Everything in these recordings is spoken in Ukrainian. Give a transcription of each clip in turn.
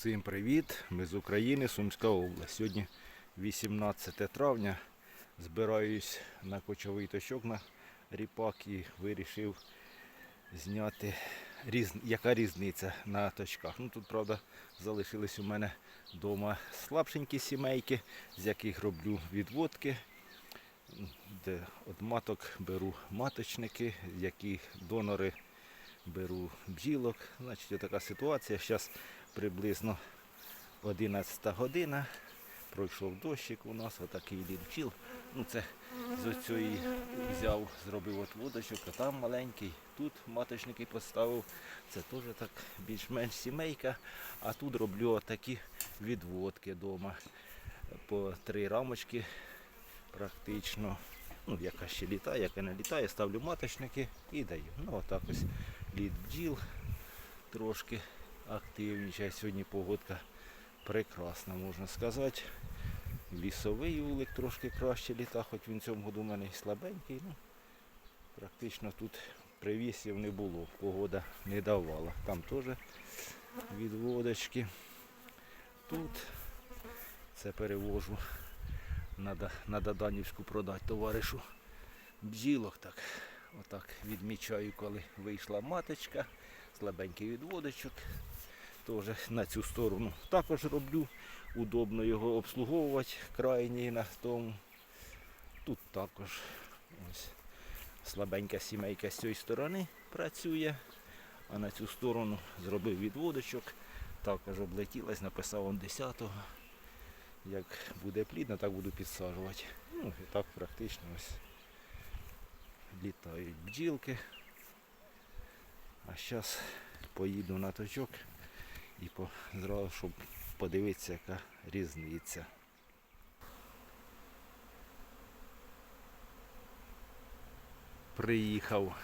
Всім привіт! Ми з України, Сумська область. Сьогодні 18 травня. Збираюсь на кочовий точок на ріпак і вирішив зняти різ... яка різниця на точках. Ну тут, правда, залишились у мене вдома слабшенькі сімейки, з яких роблю відводки. Де от маток беру маточники, яких донори беру бджілок. Значить, така ситуація. Зараз приблизно 11 година. Пройшов дощик у нас, отакий бджіл. Ну це з цієї взяв, зробив от водочок, а там маленький. Тут маточники поставив. Це теж так більш-менш сімейка. А тут роблю отакі відводки вдома. По три рамочки практично. Ну, яка ще літає, яка не літає, ставлю маточники і даю. Ну, отак ось лід бджіл трошки активнічає. Сьогодні погодка прекрасна, можна сказати. Лісовий улик трошки краще літа, хоч він в цьому году у мене і слабенький. Ну, практично тут привісів не було, погода не давала. Там теж відводочки. Тут це перевожу. Надо, надо Данівську продати товаришу бджілок. Так. Отак відмічаю, коли вийшла маточка, слабенький відводочок. Теж на цю сторону також роблю. Удобно його обслуговувати крайній на тому. Тут також ось слабенька сімейка з цієї сторони працює, а на цю сторону зробив відводочок. Також облетілась, написав он 10-го. Як буде плідно, так буду підсаджувати. Ну і так практично ось літають бджілки. А зараз поїду на точок і зразу, щоб подивитися, яка різниця. Приїхав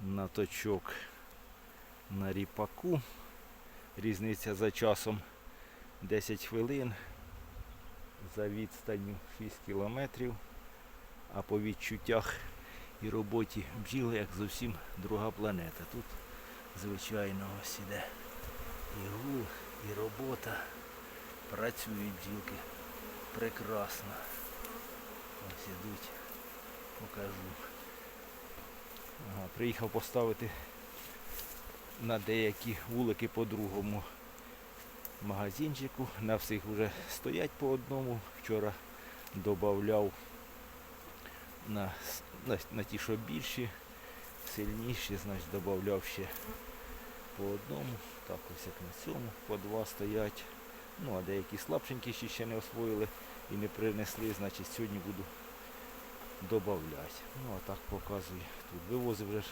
на точок на ріпаку. Різниця за часом 10 хвилин, за відстанню 6 кілометрів, а по відчуттях і роботі бджіл як зовсім друга планета. Тут, звичайно, ось іде і гул, і робота. Працюють бджілки прекрасно. Ось ідуть, покажу. Ага, приїхав поставити на деякі вулики по другому магазинчику. На всіх вже стоять по одному. Вчора додавав на, на, на ті, що більші, сильніші, значить додавав ще по одному. Так ось як на цьому, по два стоять. Ну, а деякі слабшенькі ще, ще не освоїли і не принесли, значить сьогодні буду додавати. Ну а так показую. Тут вивозив вже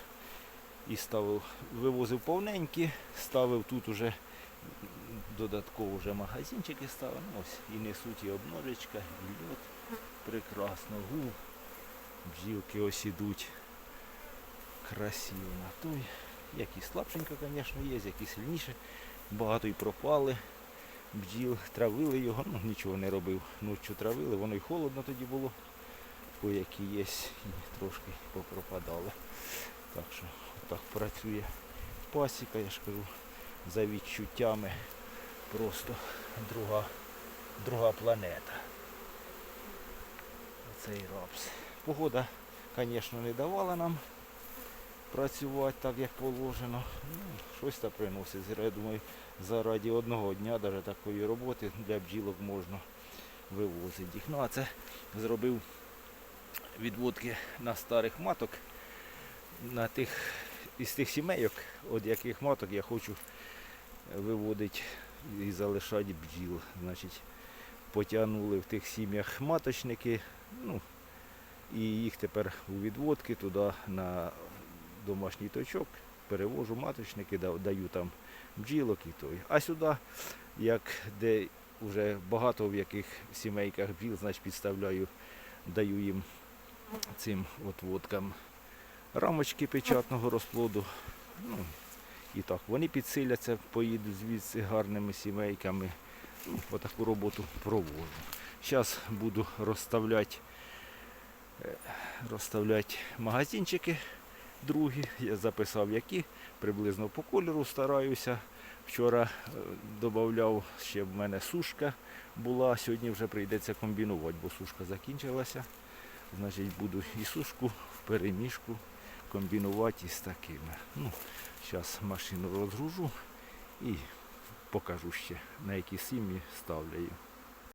і ставив, вивозив повненькі, ставив тут уже додатково вже магазинчики ставив. Ну, ось і несуть і обножечка, і льот. Прекрасно, гул. Бджілки ось ідуть красиво на той. Які слабшенько, звісно, є, які сильніше. Багато і пропали. Бджіл, травили його, ну нічого не робив. Ночі травили, воно й холодно тоді було. Кое-які є, і трошки попропадали. Так що отак працює пасіка, я ж кажу, за відчуттями просто друга, друга планета. Оцей рапс. Погода, звісно, не давала нам працювати так, як положено. Ну, щось та приносить. Я думаю, заради одного дня навіть такої роботи для бджілок можна вивозити їх. Ну а це зробив відводки на старих маток, на тих, із тих сімейок, від яких маток я хочу виводити і залишати бджіл. Значить, потягнули в тих сім'ях маточники, ну, і їх тепер у відводки туди на домашній точок, перевожу маточники, даю там бджілок і той. А сюди, як де вже багато в яких сімейках бджіл, значить підставляю, даю їм цим от водкам рамочки печатного розплоду. Ну, і так, вони підсиляться, поїдуть звідси гарними сімейками. Ну, отаку роботу проводжу. Зараз буду розставляти, е, розставляти магазинчики другі. Я записав які, приблизно по кольору стараюся. Вчора е, додавав ще в мене сушка була, сьогодні вже прийдеться комбінувати, бо сушка закінчилася. Значить, буду і сушку в перемішку комбінувати із такими. Ну, зараз машину розгружу і покажу ще, на які сім'ї ставлю. її.